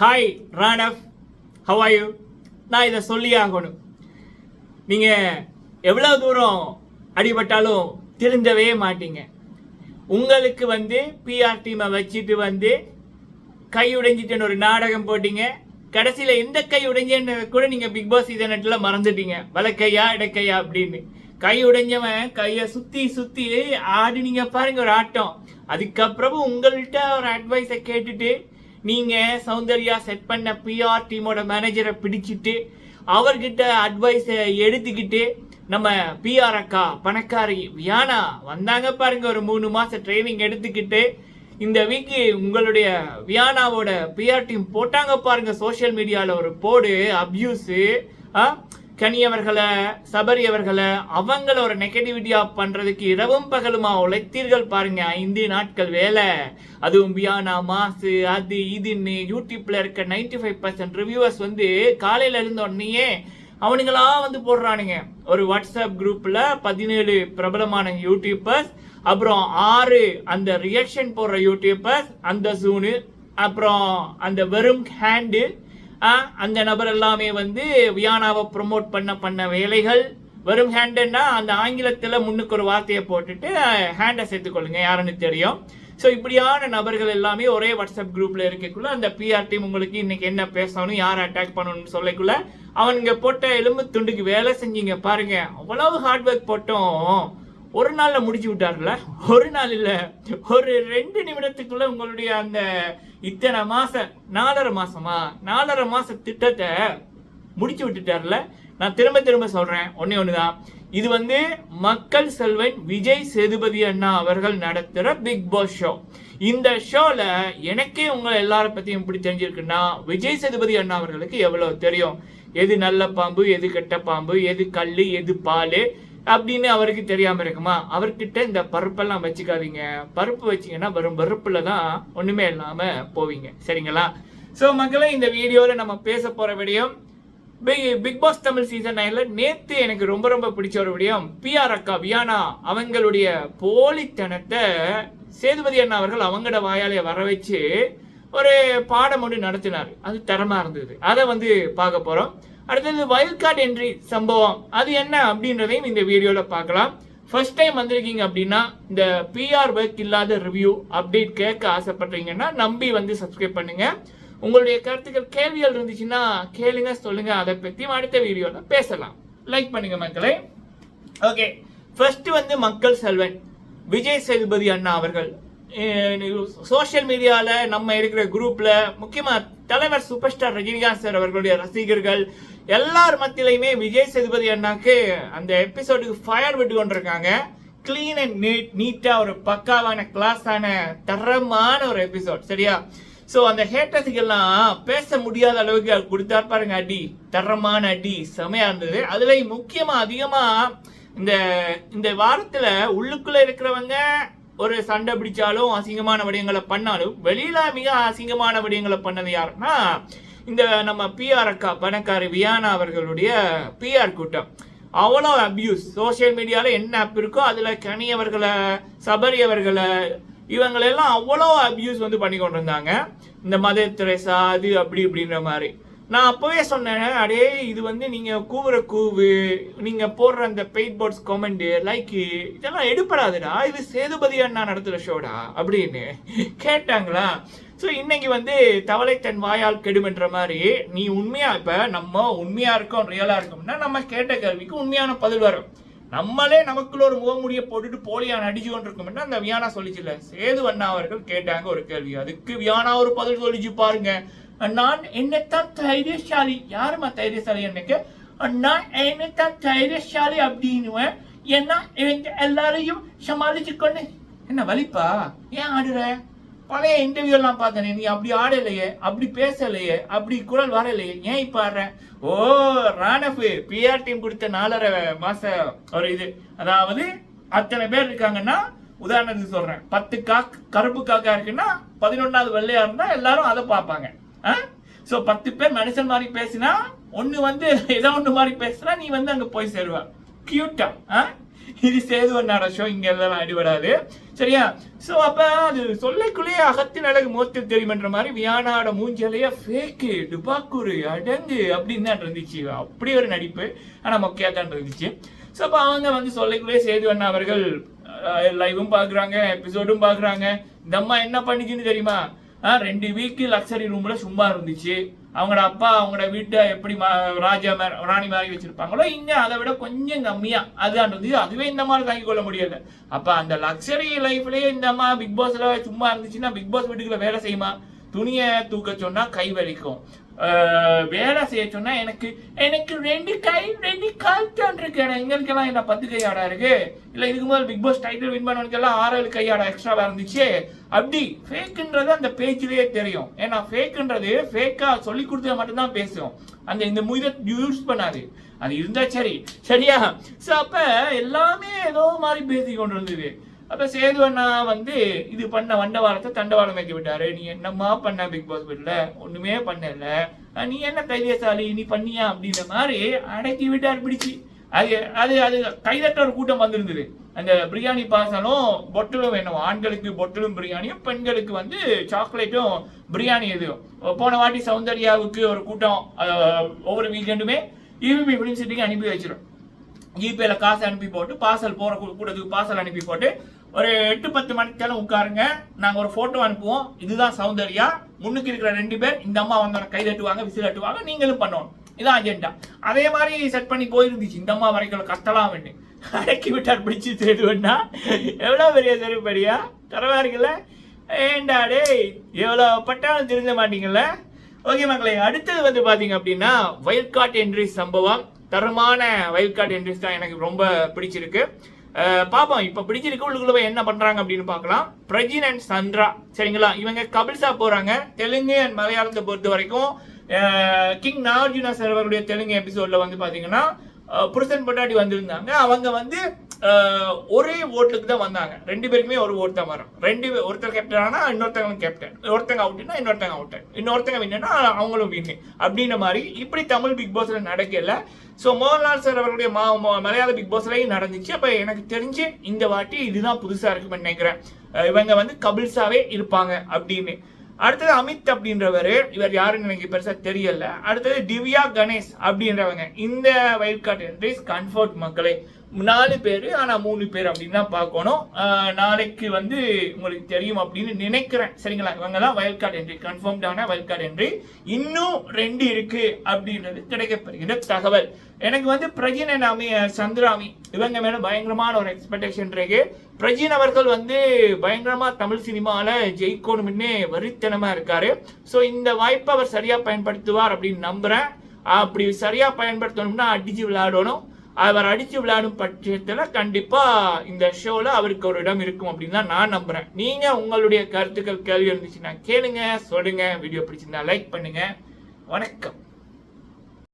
Hi Raanav how you நான் இதை சொல்லி ஆகணும். நீங்கள் எவ்வளோ தூரம் அடிபட்டாலும் திருந்தவே மாட்டீங்க. உங்களுக்கு வந்து பிஆர் டீமை வச்சுட்டு வந்து கை உடைஞ்சிட்டுன்னு ஒரு நாடகம் போட்டீங்க. கடைசியில் எந்த கை உடைஞ்சேன்னு கூட நீங்கள் பிக் பாஸ் சீசன் மறந்துட்டீங்க. வலக்கையா இடக்கையா அப்படின்னு. கை உடைஞ்சவன் கையை சுற்றி சுற்றி ஆடினீங்க பாருங்க ஒரு ஆட்டம். அதுக்கப்புறமும் உங்கள்கிட்ட ஒரு அட்வைஸை கேட்டுட்டு நீங்கள் சௌந்தர்யா செட் பண்ண பிஆர் டீமோட மேனேஜரை பிடிச்சிட்டு அவர்கிட்ட அட்வைஸை எடுத்துக்கிட்டு நம்ம பிஆர் அக்கா பணக்காரி வியானா வந்தாங்க பாருங்க. ஒரு மூணு மாசம் ட்ரைனிங் எடுத்துக்கிட்டு இந்த வீக்கு உங்களுடைய வியானாவோட பிஆர் டீம் போட்டாங்க பாருங்க. சோஷியல் மீடியால ஒரு போடு அப்யூஸு கனியவர்களை சபரியவர்களை அவங்கள ஒரு நெகட்டிவிட்டியா பண்றதுக்கு இரவும் பகலுமா உழைத்தீர்கள் பாருங்க ஐந்து நாட்கள் வேலை. அதுவும் பியானா மாசு அது இதுன்னு யூடியூப்ல இருக்க 95% ஃபைவ் பர்சன்ட் ரிவ்யூவர்ஸ் வந்து காலையில இருந்த உடனேயே அவனுங்களா வந்து போடுறானுங்க. ஒரு வாட்ஸ்அப் குரூப்ல பதினேழு பிரபலமான யூடியூபர்ஸ் அப்புறம் ஆறு அந்த ரியாக்ஷன் போடுற யூடியூபர்ஸ் அந்த ஜூனு அப்புறம் அந்த வெறும் ஹேண்டு அந்த நபர் எல்லாமே வந்து வியானாவை ப்ரொமோட் பண்ண பண்ண வேலைகள் வெறும் ஹேண்டுன்னா அந்த ஆங்கிலத்தில் முன்னுக்கு ஒரு வார்த்தையை போட்டுட்டு ஹேண்டை சேர்த்துக்கொள்ளுங்க யாருன்னு தெரியும். ஸோ இப்படியான நபர்கள் எல்லாமே ஒரே வாட்ஸ்அப் குரூப்பில் இருக்கக்குள்ள அந்த பிஆர் டீம் உங்களுக்கு இன்னைக்கு என்ன பேசணும் யாரை அட்டாக் பண்ணணும்னு சொல்லக்குள்ள அவனுங்க போட்ட எலும்பு துண்டுக்கு வேலை செஞ்சீங்க பாருங்க. அவ்வளவு ஹார்ட் ஒர்க் போட்டோம். ஒரு நாளில் முடிச்சு விட்டார்ல ஒரு நாள் இல்லை. ஒரு ரெண்டு நிமிடத்துக்குள்ள உங்களுடைய அந்த இத்தனை மாசம் நாலரை மாசமா? நாலரை மாச திட்டத்தை முடிச்சு விட்டுட்டார்ல? நான் திரும்ப திரும்ப சொல்றேன் ஒன்னே ஒண்ணுதான். இது வந்து மக்கள் செல்வன் விஜய் சேதுபதி அண்ணா அவர்கள் நடத்துற பிக் பாஸ் ஷோ. இந்த ஷோல எனக்கே உங்களை எல்லாரை பத்தியும் எப்படி தெரிஞ்சிருக்குன்னா விஜய் சேதுபதி அண்ணா அவர்களுக்கு எவ்வளவு தெரியும்? எது நல்ல பாம்பு எது கெட்ட பாம்பு எது கல் எது பால்? அப்படின்னு அவருக்கு தெரியாம இருக்குமா? அவர்கிட்ட இந்த பருப்பெல்லாம் வச்சுக்காதீங்க. பருப்பு வச்சீங்கன்னா வரும் பருப்புல தான் ஒண்ணுமே இல்லாம போவீங்க. சரிங்களா? ஸோ மக்களே இந்த வீடியோல நம்ம பேச போற விடயம் big big boss Tamil season நைன்ல நேத்து எனக்கு ரொம்ப ரொம்ப பிடிச்ச ஒரு விடயம். பிஆர் அக்கா வியானா அவங்களுடைய போலித்தனத்தை சேதுபதி அண்ணா அவர்கள் அவங்களோட வாயாலே வர வச்சு ஒரு பாடம் ஒன்று நடத்தினார். அது தரமா இருந்தது. அதை வந்து பார்க்க போறோம். அடுத்தது வைல்ட் கார்டு என்ட்ரி சம்பவம். அது என்ன அப்படின்றதையும் இந்த வீடியோவில் பார்க்கலாம். ஃபர்ஸ்ட் டைம் வந்திருக்கீங்க அப்படின்னா இந்த பிஆர் ஒர்க் இல்லாத ரிவ்யூ அப்டேட் கேட்க ஆசைப்படுறீங்கன்னா நம்பி வந்து சப்ஸ்கிரைப் பண்ணுங்க. உங்களுடைய கருத்துக்கள் கேள்விகள் இருந்துச்சுன்னா கேளுங்க சொல்லுங்க. அதை பற்றி அடுத்த வீடியோவில் பேசலாம். லைக் பண்ணுங்க மக்களே. ஓகே ஃபர்ஸ்ட் வந்து மக்கள் செல்வன். விஜய் சேதுபதி அண்ணா அவர்கள். சோஷியல் மீடியாவில் நம்ம இருக்கிற குரூப்பில் முக்கியமாக தலைவர் சூப்பர் ஸ்டார் ரஜினிகாந்த் சார் அவர்களுடைய ரசிகர்கள் எல்லார் மத்தியிலையுமே விஜய் சேதுபதி அண்ணாக்கு அந்த எபிசோடுக்கு ஃபயர் விட்டு கொண்டிருக்காங்க. கிளீன் அண்ட் நீட் நீட்டாக ஒரு பக்காவான கிளாஸான தரமான ஒரு எபிசோட் சரியா? ஸோ அந்த ஹேட்டர்ஸுக்கெல்லாம் பேச முடியாத அளவுக்கு அது கொடுத்தார் பாருங்க அடி. தரமான அடி. செமையாக இருந்தது. அதுலேயும் முக்கியமாக அதிகமாக இந்த இந்த வாரத்தில் உள்ளுக்குள்ளே இருக்கிறவங்க ஒரு சண்டை பிடிச்சாலும் அசிங்கமான விடயங்களை பண்ணாலும் வெளியில மிக அசிங்கமான விடயங்களை பண்ணது யாருன்னா இந்த நம்ம பிஆர் அக்கா பணக்காரி வியானா அவர்களுடைய பிஆர் கூட்டம். அவ்வளோ அப்யூஸ் சோஷியல் மீடியாவில் என்ன ஆப் இருக்கோ அதில் கனியவர்களை சபரியவர்களை சபரி அவர்களை இவங்களெல்லாம் அவ்வளோ அப்யூஸ் வந்து பண்ணி கொண்டு இருந்தாங்க இந்த மதர் திரைசா அது அப்படி இப்படின்ற மாதிரி. நான் அப்போவே சொன்னேன் அடே இது வந்து நீங்கள் கூவுற கூவு நீங்கள் போடுற அந்த பெயிட் போர்ட்ஸ் கமெண்ட்டு லைக்கு இதெல்லாம் எடுப்படாதுடா இது சேதுபதி அண்ணா நடத்துற ஷோடா அப்படின்னு கேட்டாங்களா? ஸோ இன்னைக்கு வந்து தவளை தன் வாயால் கெடுமென்ற மாதிரி நீ உண்மையா இப்போ நம்ம உண்மையா இருக்கோம் ரியலாக இருக்கோம்னா நம்ம கேட்ட கேள்விக்கு உண்மையான பதில் வரும். நம்மளே நமக்குள்ள ஒரு முகமுடியை போட்டுட்டு போலியா நடிச்சு கொண்டிருக்கோம்னா அந்த வியானா சொல்லிச்சுல சேது அண்ணா அவர்கள் கேட்டாங்க ஒரு கேள்வி. அதுக்கு வியானா ஒரு பதில் சொல்லிச்சு பாருங்க. நான் என்னத்தான் தைரியசாலி யாருமா தைரியசாலி எனக்கு? நான் என்னத்தான் தைரியசாலி அப்படின்னுவேன் ஏன்னா இவங்க எல்லாரையும் சமாளிச்சு கொண்டு என்ன வலிப்பா? ஏன் ஆடுற? பழைய இன்டர்வியூலாம் பார்த்தேனே நீ அப்படி ஆடலையே அப்படி பேசலையே அப்படி குரல் வரலையே ஏன் இப்ப ஆடுற? ஓ ராணஃப் பிஆர் டீம் கொடுத்த நாலரை மாச ஒரு இது. அதாவது அத்தனை பேர் இருக்காங்கன்னா உதாரணத்துக்கு சொல்றேன் பத்து காக்கு கருப்பு காக்கா இருக்குன்னா பதினொன்னாவது வெள்ளையா இருந்தா எல்லாரும் அதை பார்ப்பாங்க. ஸோ பத்து பேர் மனுஷன் மாதிரி பேசினா ஒன்னு வந்து ஏதோ ஒன்று மாதிரி பேசுனா நீ வந்து அங்கே போய் சேருவ. கியூட்டா இது சேது அண்ணாட ஷோ இங்கே எல்லாம் அடிபடாது. சரியா? ஸோ அப்போ அது சொல்லைக்குள்ளேயே அகத்தின் அழகு முகத்தில் தெரியுமன்ற மாதிரி வியானாட மூஞ்சலையே ஃபேக்கு டுபாக்குரு அடங்கு அப்படின்னு தான் இருந்துச்சு. அப்படி ஒரு நடிப்பு ஆனால் மொக்கையாக தான் இருந்துச்சு. ஸோ அப்போ அவங்க வந்து சொல்லைக்குள்ளேயே சேது அண்ணா அவர்கள் லைவும் பார்க்குறாங்க எபிசோடும் பார்க்குறாங்க. இந்த அம்மா என்ன பண்ணிச்சுன்னு தெரியுமா? ரெண்டு வீக்கு லக்ஸரி ரூம்ல சும்மா இருந்துச்சு. அவங்களோட அப்பா அவங்களோட வீட்டை எப்படி மா- ராஜா ராணி மாதிரி வச்சிருப்பாங்களோ இங்க அதை விட கொஞ்சம் கம்மியா. அதுதான் அதுவே இந்த மாதிரி தாங்கிக் கொள்ள முடியல. அப்ப அந்த லக்ஸரி லைஃப்லயே இந்த அம்மா பிக் பாஸ்ல சும்மா இருந்துச்சுன்னா பிக் பாஸ் வீட்டுக்குள்ள வேலை செய்யுமா? துணியை தூக்க சொன்னா கை வலிக்கும். வேலை செய்ய சொன்னா எனக்கு எனக்கு ரெண்டு கை ரெண்டு கால் தான் இருக்கு. எங்களுக்கெல்லாம் என்ன பத்து கையாடா இருக்கு? இல்ல இதுக்கு முதல் பிக் பாஸ் டைட்டில் வின் பண்ணவனுக்கெல்லாம் ஆறு ஏழு கையாடா எக்ஸ்ட்ராவா இருந்துச்சு. அப்படி ஃபேக்குன்றது அந்த பேச்சிலேயே தெரியும். ஏன்னா ஃபேக்குன்றது ஃபேக்கா சொல்லி கொடுத்தா மட்டும்தான் பேசும். அந்த இந்த முயதை யூஸ் பண்ணாது. அது இருந்தா சரி. சரியா? சோ அப்ப எல்லாமே ஏதோ மாதிரி பேசி கொண்டு இருந்தது அப்ப சேது அண்ணா வந்து இது பண்ண வண்டவாளத்தை தண்டவாளம் வைக்க விட்டாரு. நீ என்னம்மா பண்ண பிக் பாஸ் வீட்ல ஒண்ணுமே பண்ணல. நீ என்ன தைரியசாலி? நீ பண்ணியா அப்படின்ற மாதிரி அடக்கி விட்டார் பிடிச்சி. அது அது அது கைதட்ட ஒரு கூட்டம் வந்திருந்தது. அந்த பிரியாணி பாசலும் பொட்டலும் வேணும். ஆண்களுக்கு பொட்டலும் பிரியாணியும் பெண்களுக்கு வந்து சாக்லேட்டும் பிரியாணி எதுவும். போன வாட்டி சௌந்தர்யாவுக்கு ஒரு கூட்டம் ஒவ்வொரு வீக்கெண்டுமே இவிபி ஃபிலிம் சிட்டிக்கு அனுப்பி வச்சிடும் ஜிபேல காசு அனுப்பி போட்டு பார்சல் போற கூட்டத்துக்கு பார்சல் அனுப்பி போட்டு ஒரு எட்டு பத்து மணிக்கெல்லாம் உட்காருங்க. நாங்கள் ஒரு ஃபோட்டோ அனுப்புவோம். இதுதான் சௌந்தர்யா. முன்னுக்கு இருக்கிற ரெண்டு பேர் இந்த அம்மா வந்தோட கை தட்டுவாங்க விசில் தட்டுவாங்க நீங்களும் பண்ணணும். இதான் அஜெண்டா அதே மாதிரி செட் பண்ணி போயிருந்துச்சு. இந்த அம்மா வரைக்கும் கத்தலாம் வேண்டு அடக்கி விட்டார் பிடிச்சி தேடுவேன்னா. எவ்வளோ பெரிய செருப்படியா தரவா இருக்குல்ல ஏண்டா டேய் எவ்வளோ பட்டாலும் தெரிஞ்ச மாட்டீங்கல்ல? ஓகே மக்களே அடுத்தது வந்து பார்த்தீங்க அப்படின்னா வயல்காட் என்ட்ரிஸ் சம்பவம். தரமான வயல்காட் என்ட்ரிஸ் தான் எனக்கு ரொம்ப பிடிச்சிருக்கு. அஹ் பாப்போம். இப்ப பிடிச்சிருக்கு உள்ளுக்குள்ள போய் என்ன பண்றாங்க அப்படின்னு பார்க்கலாம். பிரஜின் அண்ட் சந்திரா. சரிங்களா? இவங்க கபில்சா போறாங்க. தெலுங்கு அண்ட் மலையாளத்தை பொறுத்த வரைக்கும் கிங் நாகார்ஜுனா சார் அவருடைய தெலுங்கு எபிசோட்ல வந்து பாத்தீங்கன்னா புருஷன் பொட்டாடி வந்திருந்தாங்க. அவங்க வந்து ஒரே ஓட்டுக்கு தான் வந்தாங்க. ரெண்டு பேருக்குமே ஒரு ஓட்டு தான் வரும். ரெண்டு பேர் ஒருத்தர் கேப்டன் ஆனா இன்னொருத்தவங்க கேப்டன் ஒருத்தங்க அவுட்னா இன்னொருத்தங்க அவுட் இன்னொருத்தங்க வின்னா அவங்களும் வின்னு அப்படின்ற மாதிரி இப்படி தமிழ் பிக் பாஸ்ல நடக்கல. ஸோ மோகன்லால் சார் அவர்களுடைய மா மலையாள பிக் பாஸ்லையும் நடந்துச்சு. அப்போ எனக்கு தெரிஞ்சு இந்த வாட்டி இதுதான் புதுசாக இருக்குன்னு நினைக்கிறேன். இவங்க வந்து கபில்ஸாவே இருப்பாங்க அப்படின்னு. அடுத்தது அமித் அப்படின்றவர் இவர் யாருன்னு எனக்கு பெருசாக தெரியல. அடுத்தது திவ்யா கணேஷ் அப்படின்றவங்க. இந்த வைல்ட் கார்டு என்ட்ரிஸ் கன்ஃபர்ட் மக்களே. நாலு பேர் ஆனால் மூணு பேர் அப்படின்னு தான் பார்க்கணும். நாளைக்கு வந்து உங்களுக்கு தெரியும் அப்படின்னு நினைக்கிறேன். சரிங்களா? இவங்க தான் வைல்ட் கார்டு என்ட்ரி கன்ஃபார்ம்டான வைல்ட் கார்டு என்ட்ரி இன்னும் ரெண்டு இருக்கு அப்படின்றது கிடைக்கப்படுகின்ற தகவல். எனக்கு வந்து பிரஜின் and அமி சந்திராமி இவங்க மேலே பயங்கரமான ஒரு எக்ஸ்பெக்டேஷன் இருக்கு. பிரஜின் அவர்கள் வந்து பயங்கரமாக தமிழ் சினிமாவில் ஜெயிக்கணும்னு வரித்தனமாக இருக்காரு. ஸோ இந்த வாய்ப்பை அவர் சரியாக பயன்படுத்துவார் அப்படின்னு நம்புகிறேன் அப்படி சரியாக பயன்படுத்தணும்னா அடிச்சு விளையாடணும். அவர் அடிச்சு விளையாடும் பட்சத்துல கண்டிப்பா இந்த ஷோல அவருக்கு ஒரு இடம் இருக்கும் அப்படின்னு தான் நான் நம்புறேன். நீங்க உங்களுடைய கருத்துக்கள் கேள்வி இருந்துச்சுன்னா கேளுங்க சொல்லுங்க. வீடியோ பிடிச்சிருந்தா லைக் பண்ணுங்க. வணக்கம்.